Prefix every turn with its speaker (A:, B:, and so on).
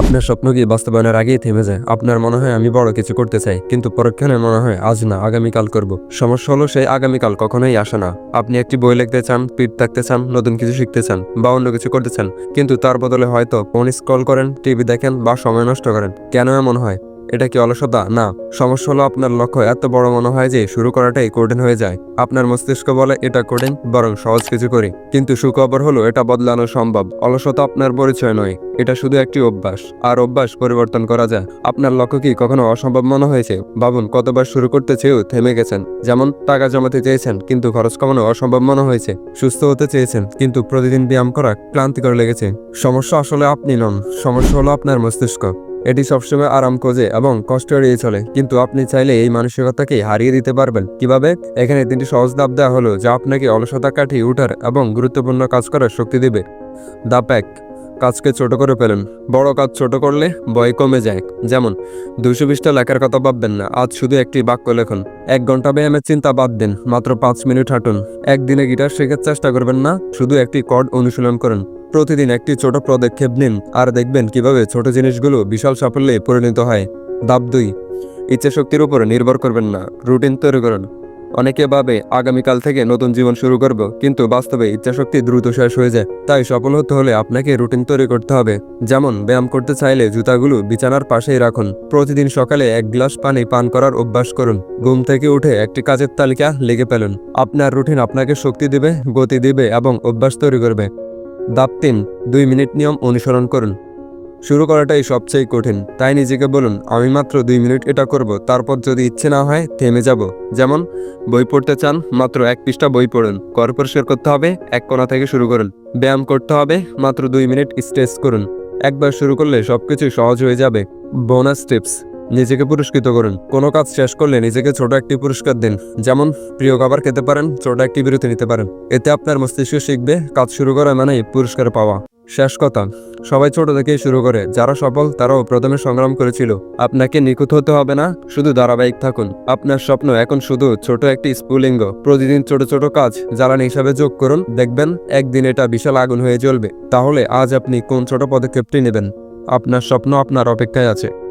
A: আপনার স্বপ্ন কি বাস্তবায়নের আগেই থেমে যায়? আপনার মনে হয় আমি বড় কিছু করতে চাই, কিন্তু পরক্ষণে মনে হয় আজ না, আগামীকাল করব। সমস্যা হলো সেই আগামীকাল কখনোই আসে না। আপনি একটি বই লিখতে চান পিট থাকতে চান, নতুন কিছু শিখতে চান বা অন্য কিছু করতে চান, কিন্তু তার বদলে হয়তো ফোন স্ক্রল করেন, টিভি দেখেন বা সময় নষ্ট করেন। কেন এমন হয়? এটা কি অলসতা? না। সমস্যা হলো আপনার লক্ষ্য এত বড় মনে হয় যে শুরু করাটাই কঠিন হয়ে যায়। আপনার মস্তিষ্ক বলে, এটা কঠিন, বরং সহজ কিছু করি। কিন্তু সুখবর হলো, এটা বদলানো সম্ভব। অলসতা আপনার পরিচয় নয়। এটা শুধু একটি অভ্যাস। আর অভ্যাস পরিবর্তন করা যায়। আপনার লক্ষ্য কি কখনো অসম্ভব মনে হয়েছে? ভাবুন, কতবার শুরু করতে চেয়েও থেমে গেছেন। যেমন, টাকা জমাতে চেয়েছেন, কিন্তু খরচ কমানো অসম্ভব মনে হয়েছে। সুস্থ হতে চেয়েছেন, কিন্তু প্রতিদিন ব্যায়াম করা ক্লান্তিকর লেগেছে। সমস্যা আসলে আপনি নন। সমস্যা হলো আপনার মস্তিষ্ক। এটি সবসময় আরাম খোঁজে এবং কষ্ট এড়িয়ে চলে। কিন্তু আপনি চাইলে এই মানসিকতাকে হারিয়ে দিতে পারবেন। কীভাবে? এখানে তিনটি সহজ ধাপ দেওয়া হলো যা আপনাকে অলসতা কাটিয়ে উঠার এবং গুরুত্বপূর্ণ কাজ করার শক্তি দেবে। ধাপ প্যাক কাজকে ছোট করে ফেলুন। বড় কাজ ছোট করলে ভয় কমে যায়। যেমন, দুশো বিশটা লেখার কথা ভাববেন না, আজ শুধু একটি বাক্য লেখুন। এক ঘণ্টা ব্যায়ামের চিন্তা বাদ দিন, মাত্র পাঁচ মিনিট হাঁটুন। একদিনে গিটার শেখার চেষ্টা করবেন না, শুধু একটি কর্ড অনুশীলন করুন। প্রতিদিন একটি ছোট পদক্ষেপ নিন, আর দেখবেন কীভাবে ছোট জিনিসগুলো বিশাল সাফল্যে পরিণত হয়। ধাপ দুই ইচ্ছা শক্তির উপর নির্ভর করবেন না, রুটিন তৈরি করুন। অনেকে ভাবে, আগামীকাল থেকে নতুন জীবন শুরু করব কিন্তু বাস্তবে ইচ্ছাশক্তি দ্রুত শেষ হয়ে যায়। তাই সফল হতে হলে আপনাকে রুটিন তৈরি করতে হবে। যেমন, ব্যায়াম করতে চাইলে জুতাগুলো বিছানার পাশেই রাখুন। প্রতিদিন সকালে এক গ্লাস পানি পান করার অভ্যাস করুন। ঘুম থেকে উঠে একটি কাজের তালিকা লিখে ফেলুন। আপনার রুটিন আপনাকে শক্তি দিবে, গতি দিবে এবং অভ্যাস তৈরি করবে। ধাপ তিন, দুই মিনিট নিয়ম অনুসরণ করুন। শুরু করাটাই সবচেয়ে কঠিন। তাই নিজেকে বলুন, আমি মাত্র দুই মিনিট এটা করব, তারপর যদি ইচ্ছে না হয় থেমে যাব। যেমন, বই পড়তে চান, মাত্র এক পৃষ্ঠা বই পড়ুন। পরিষ্কার করতে হবে, এক কোণা থেকে শুরু করুন। ব্যায়াম করতে হবে, মাত্র দুই মিনিট স্ট্রেচ করুন। একবার শুরু করলে সবকিছু সহজ হয়ে যাবে। Bonus tips. নিজেকে পুরস্কৃত করুন। কোনো কাজ শেষ করলে নিজেকে ছোট একটি পুরস্কার দিন। যেমন, প্রিয় খাবার খেতে পারেন, ছোট একটি বিরতি নিতে পারেন। এতে আপনার মস্তিষ্ক শিখবে, কাজ শুরু করা মানেই পুরস্কার পাওয়া। শেষ কথা, সবাই ছোট থেকেই শুরু করে। যারা সফল, তারাও প্রথমে সংগ্রাম করেছিল। আপনাকে নিখুঁত হতে হবে না, শুধু ধারাবাহিক থাকুন। আপনার স্বপ্ন এখন শুধু ছোট একটি স্পুলিঙ্গ প্রতিদিন ছোট ছোট কাজ, জ্বালানি হিসাবে যোগ করুন। দেখবেন, একদিন এটা বিশাল আগুন হয়ে জ্বলবে। তাহলে আজ আপনি কোন ছোট পদক্ষেপটি নেবেন? আপনার স্বপ্ন আপনার অপেক্ষায় আছে।